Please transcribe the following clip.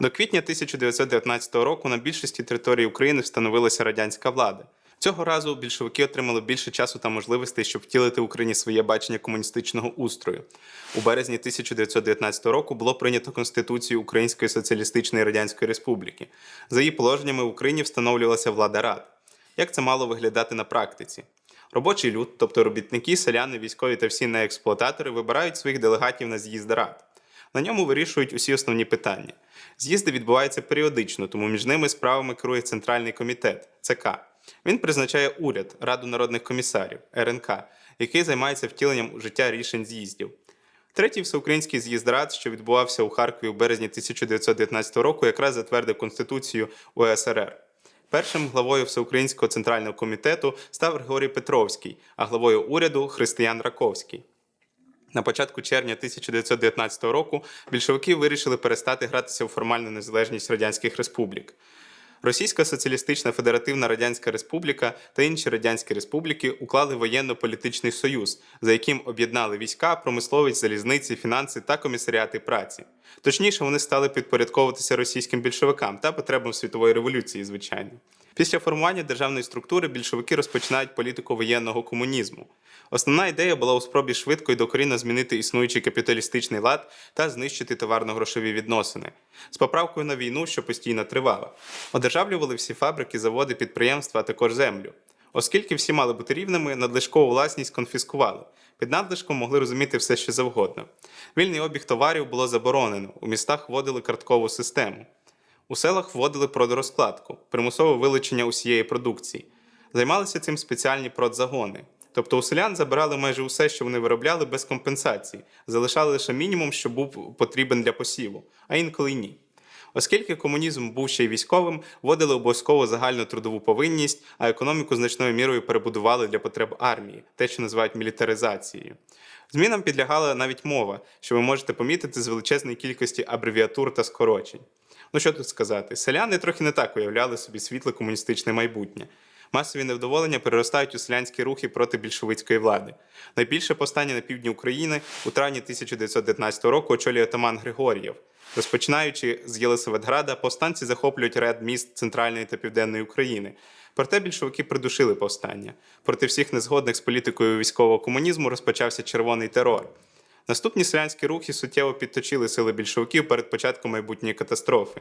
До квітня 1919 року на більшості території України встановилася радянська влада. Цього разу більшовики отримали більше часу та можливостей, щоб втілити в Україні своє бачення комуністичного устрою. У березні 1919 року було прийнято Конституцію Української Соціалістичної Радянської Республіки. За її положеннями в Україні встановлювалася влада рад. Як це мало виглядати на практиці? Робочий люд, тобто робітники, селяни, військові та всі неексплуататори, вибирають своїх делегатів на з'їзд рад. На ньому вирішують усі основні питання. З'їзди відбуваються періодично, тому між ними справами керує Центральний комітет ЦК. Він призначає уряд, Раду народних комісарів РНК, який займається втіленням у життя рішень з'їздів. Третій всеукраїнський з'їзд рад, що відбувався у Харкові в березні 1919 року, якраз затвердив Конституцію УСРР. Першим главою Всеукраїнського центрального комітету став Григорій Петровський, а главою уряду Християн Раковський. На початку червня 1919 року більшовики вирішили перестати гратися у формальну незалежність радянських республік. Російська Соціалістична Федеративна Радянська Республіка та інші радянські республіки уклали воєнно-політичний союз, за яким об'єднали війська, промисловість, залізниці, фінанси та комісаріати праці. Точніше, вони стали підпорядковуватися російським більшовикам та потребам світової революції, звичайно. Після формування державної структури більшовики розпочинають політику воєнного комунізму. Основна ідея була у спробі швидко і докорінно змінити існуючий капіталістичний лад та знищити товарно-грошові відносини з поправкою на війну, що постійно тривала. Одержавлювали всі фабрики, заводи, підприємства, а також землю. Оскільки всі мали бути рівними, надлишкову власність конфіскували. Під надлишком могли розуміти все, що завгодно. Вільний обіг товарів було заборонено. У містах вводили карткову систему. У селах вводили продорозкладку, примусове вилучення усієї продукції. Займалися цим спеціальні продзагони. Тобто у селян забирали майже усе, що вони виробляли, без компенсації, залишали лише мінімум, що був потрібен для посіву, а інколи ні. Оскільки комунізм був ще й військовим, вводили обов'язково загальну трудову повинність, а економіку значною мірою перебудували для потреб армії, те, що називають мілітаризацією. Змінам підлягала навіть мова, що ви можете помітити з величезної кількості абревіатур та скорочень. Ну що тут сказати? Селяни трохи не так уявляли собі світле комуністичне майбутнє. Масові невдоволення переростають у селянські рухи проти більшовицької влади. Найбільше повстання на півдні України у травні 1919 року очолює отаман Григор'єв. Розпочинаючи з Єлисаветграда, повстанці захоплюють ряд міст центральної та південної України. Проте більшовики придушили повстання. Проти всіх незгодних з політикою військового комунізму розпочався червоний терор. Наступні селянські рухи суттєво підточили сили більшовиків перед початком майбутньої катастрофи.